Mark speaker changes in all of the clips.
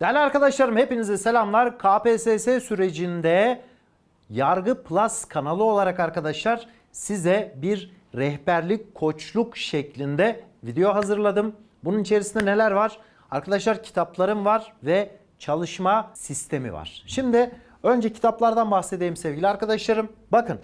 Speaker 1: Değerli arkadaşlarım hepinize selamlar. KPSS sürecinde Yargı Plus kanalı olarak arkadaşlar size bir rehberlik, koçluk şeklinde video hazırladım. Bunun içerisinde neler var? Arkadaşlar kitaplarım var ve çalışma sistemi var. Şimdi önce kitaplardan bahsedeyim sevgili arkadaşlarım. Bakın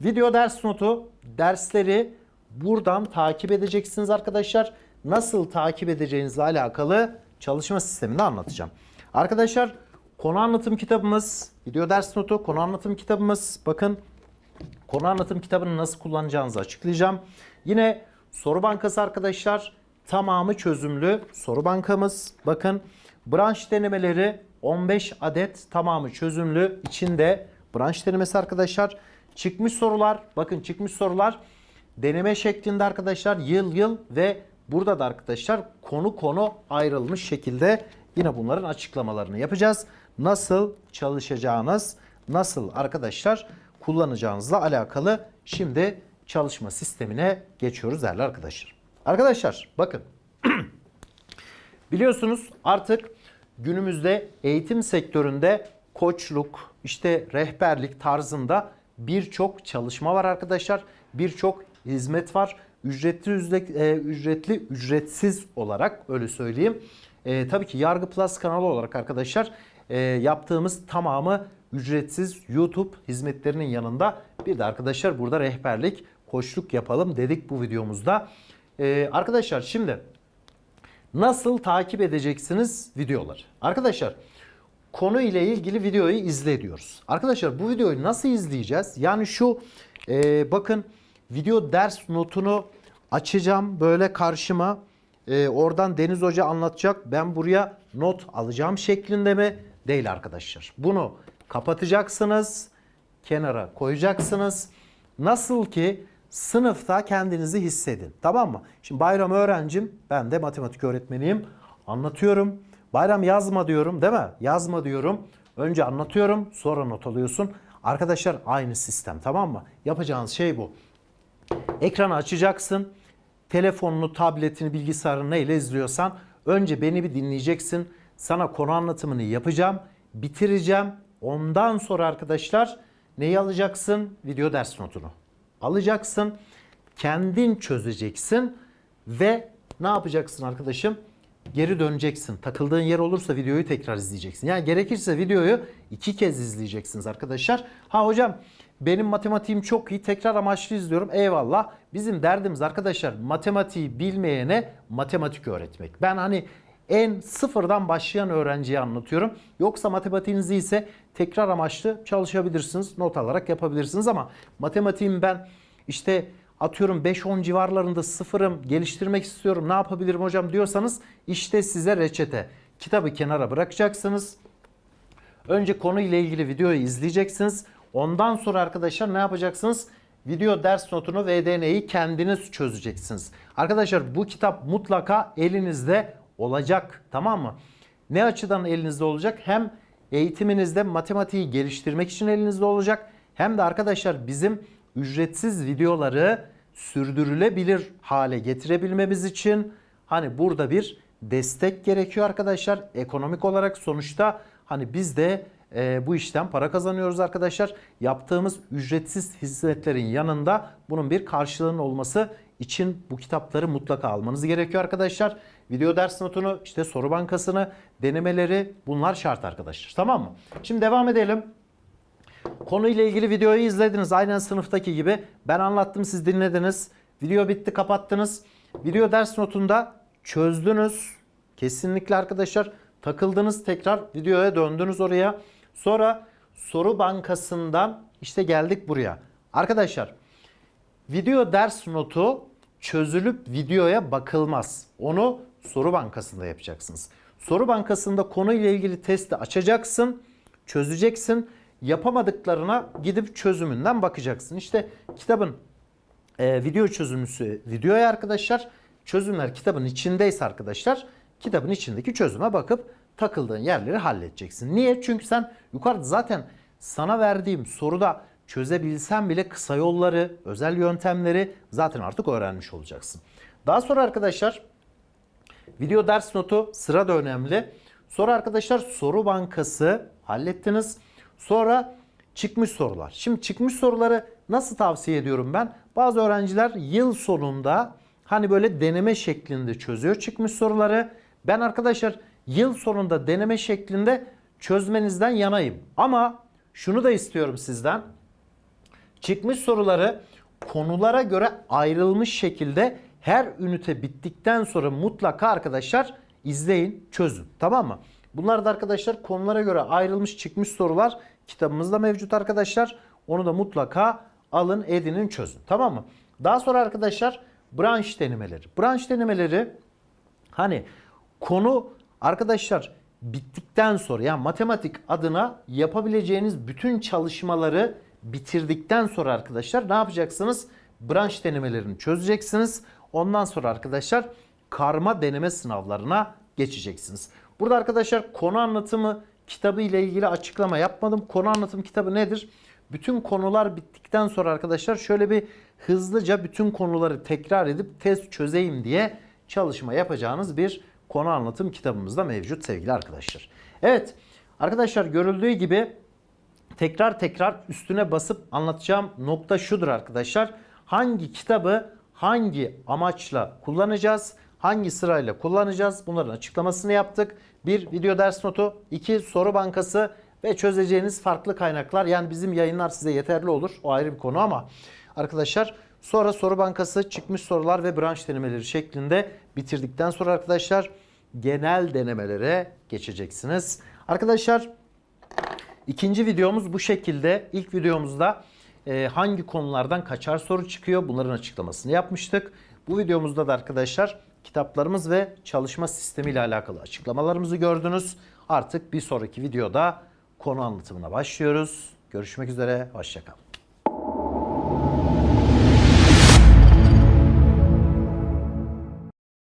Speaker 1: video ders notu, dersleri buradan takip edeceksiniz arkadaşlar. Nasıl takip edeceğinizle alakalı çalışma sistemini anlatacağım. Arkadaşlar konu anlatım kitabımız, video ders notu, konu anlatım kitabımız. Bakın konu anlatım kitabını nasıl kullanacağınızı açıklayacağım. Yine soru bankası arkadaşlar tamamı çözümlü soru bankamız. Bakın branş denemeleri 15 adet tamamı çözümlü içinde branş denemesi arkadaşlar. Çıkmış sorular bakın çıkmış sorular deneme şeklinde arkadaşlar yıl yıl ve burada da arkadaşlar konu konu ayrılmış şekilde yine bunların açıklamalarını yapacağız. Nasıl çalışacağınız, nasıl arkadaşlar kullanacağınızla alakalı şimdi çalışma sistemine geçiyoruz değerli arkadaşlar. Arkadaşlar bakın biliyorsunuz artık günümüzde eğitim sektöründe koçluk, işte rehberlik tarzında birçok çalışma var arkadaşlar. Birçok hizmet var. Ücretli, ücret- e, ücretli, ücretsiz olarak öyle söyleyeyim. E, tabii ki Yargı Plus kanalı olarak arkadaşlar e, yaptığımız tamamı ücretsiz YouTube hizmetlerinin yanında bir de arkadaşlar burada rehberlik, koçluk yapalım dedik bu videomuzda. E, arkadaşlar şimdi nasıl takip edeceksiniz videoları? Arkadaşlar konu ile ilgili videoyu izle diyoruz. Arkadaşlar bu videoyu nasıl izleyeceğiz? Yani şu e, bakın video ders notunu açacağım böyle karşıma. E, oradan Deniz Hoca anlatacak. Ben buraya not alacağım şeklinde mi? Değil arkadaşlar. Bunu kapatacaksınız. Kenara koyacaksınız. Nasıl ki sınıfta kendinizi hissedin. Tamam mı? Şimdi Bayram öğrencim. Ben de matematik öğretmeniyim. Anlatıyorum. Bayram yazma diyorum değil mi? Yazma diyorum. Önce anlatıyorum sonra not alıyorsun. Arkadaşlar aynı sistem tamam mı? Yapacağınız şey bu. Ekranı açacaksın. Telefonunu, tabletini, bilgisayarını neyle izliyorsan önce beni bir dinleyeceksin. Sana konu anlatımını yapacağım, bitireceğim. Ondan sonra arkadaşlar neyi alacaksın? Video ders notunu. Alacaksın. Kendin çözeceksin ve ne yapacaksın arkadaşım? Geri döneceksin. Takıldığın yer olursa videoyu tekrar izleyeceksin. Yani gerekirse videoyu iki kez izleyeceksiniz arkadaşlar. Ha hocam benim matematiğim çok iyi tekrar amaçlı izliyorum. Eyvallah. Bizim derdimiz arkadaşlar matematiği bilmeyene matematik öğretmek. Ben hani en sıfırdan başlayan öğrenciye anlatıyorum. Yoksa matematiğiniz ise tekrar amaçlı çalışabilirsiniz. Not alarak yapabilirsiniz ama matematiğim ben işte atıyorum 5-10 civarlarında sıfırım geliştirmek istiyorum ne yapabilirim hocam diyorsanız işte size reçete. Kitabı kenara bırakacaksınız. Önce konuyla ilgili videoyu izleyeceksiniz. Ondan sonra arkadaşlar ne yapacaksınız? Video ders notunu VDN'yi kendiniz çözeceksiniz. Arkadaşlar bu kitap mutlaka elinizde olacak. Tamam mı? Ne açıdan elinizde olacak? Hem eğitiminizde matematiği geliştirmek için elinizde olacak. Hem de arkadaşlar bizim ücretsiz videoları sürdürülebilir hale getirebilmemiz için hani burada bir destek gerekiyor arkadaşlar. Ekonomik olarak sonuçta hani biz de e, bu işten para kazanıyoruz arkadaşlar. Yaptığımız ücretsiz hizmetlerin yanında bunun bir karşılığının olması için bu kitapları mutlaka almanız gerekiyor arkadaşlar. Video ders notunu, işte soru bankasını, denemeleri bunlar şart arkadaşlar. Tamam mı? Şimdi devam edelim. Konuyla ilgili videoyu izlediniz. Aynen sınıftaki gibi. Ben anlattım siz dinlediniz. Video bitti kapattınız. Video ders notunda çözdünüz. Kesinlikle arkadaşlar takıldınız tekrar videoya döndünüz oraya. Sonra soru bankasından işte geldik buraya. Arkadaşlar video ders notu çözülüp videoya bakılmaz. Onu soru bankasında yapacaksınız. Soru bankasında konuyla ilgili testi açacaksın, çözeceksin. Yapamadıklarına gidip çözümünden bakacaksın. İşte kitabın e, video çözümüsü videoya arkadaşlar. Çözümler kitabın içindeyse arkadaşlar kitabın içindeki çözüme bakıp takıldığın yerleri halledeceksin. Niye? Çünkü sen yukarıda zaten sana verdiğim soruda çözebilsen bile kısa yolları, özel yöntemleri zaten artık öğrenmiş olacaksın. Daha sonra arkadaşlar video ders notu sıra da önemli. Sonra arkadaşlar soru bankası hallettiniz. Sonra çıkmış sorular. Şimdi çıkmış soruları nasıl tavsiye ediyorum ben? Bazı öğrenciler yıl sonunda hani böyle deneme şeklinde çözüyor çıkmış soruları. Ben arkadaşlar yıl sonunda deneme şeklinde çözmenizden yanayım. Ama şunu da istiyorum sizden. Çıkmış soruları konulara göre ayrılmış şekilde her ünite bittikten sonra mutlaka arkadaşlar izleyin, çözün. Tamam mı? Bunlar da arkadaşlar konulara göre ayrılmış çıkmış sorular kitabımızda mevcut arkadaşlar. Onu da mutlaka alın, edinin, çözün. Tamam mı? Daha sonra arkadaşlar branş denemeleri. Branş denemeleri Hani konu arkadaşlar bittikten sonra yani matematik adına yapabileceğiniz bütün çalışmaları bitirdikten sonra arkadaşlar ne yapacaksınız? Branş denemelerini çözeceksiniz. Ondan sonra arkadaşlar karma deneme sınavlarına geçeceksiniz. Burada arkadaşlar konu anlatımı kitabı ile ilgili açıklama yapmadım. Konu anlatım kitabı nedir? Bütün konular bittikten sonra arkadaşlar şöyle bir hızlıca bütün konuları tekrar edip test çözeyim diye çalışma yapacağınız bir konu anlatım kitabımızda mevcut sevgili arkadaşlar. Evet arkadaşlar görüldüğü gibi tekrar tekrar üstüne basıp anlatacağım nokta şudur arkadaşlar. Hangi kitabı hangi amaçla kullanacağız? Hangi sırayla kullanacağız? Bunların açıklamasını yaptık. Bir video ders notu, iki soru bankası ve çözeceğiniz farklı kaynaklar. Yani bizim yayınlar size yeterli olur. O ayrı bir konu ama arkadaşlar sonra soru bankası, çıkmış sorular ve branş denemeleri şeklinde bitirdikten sonra arkadaşlar genel denemelere geçeceksiniz. Arkadaşlar İkinci videomuz bu şekilde. İlk videomuzda e, hangi konulardan kaçar soru çıkıyor bunların açıklamasını yapmıştık. Bu videomuzda da arkadaşlar kitaplarımız ve çalışma sistemi ile alakalı açıklamalarımızı gördünüz. Artık bir sonraki videoda konu anlatımına başlıyoruz. Görüşmek üzere, hoşçakalın.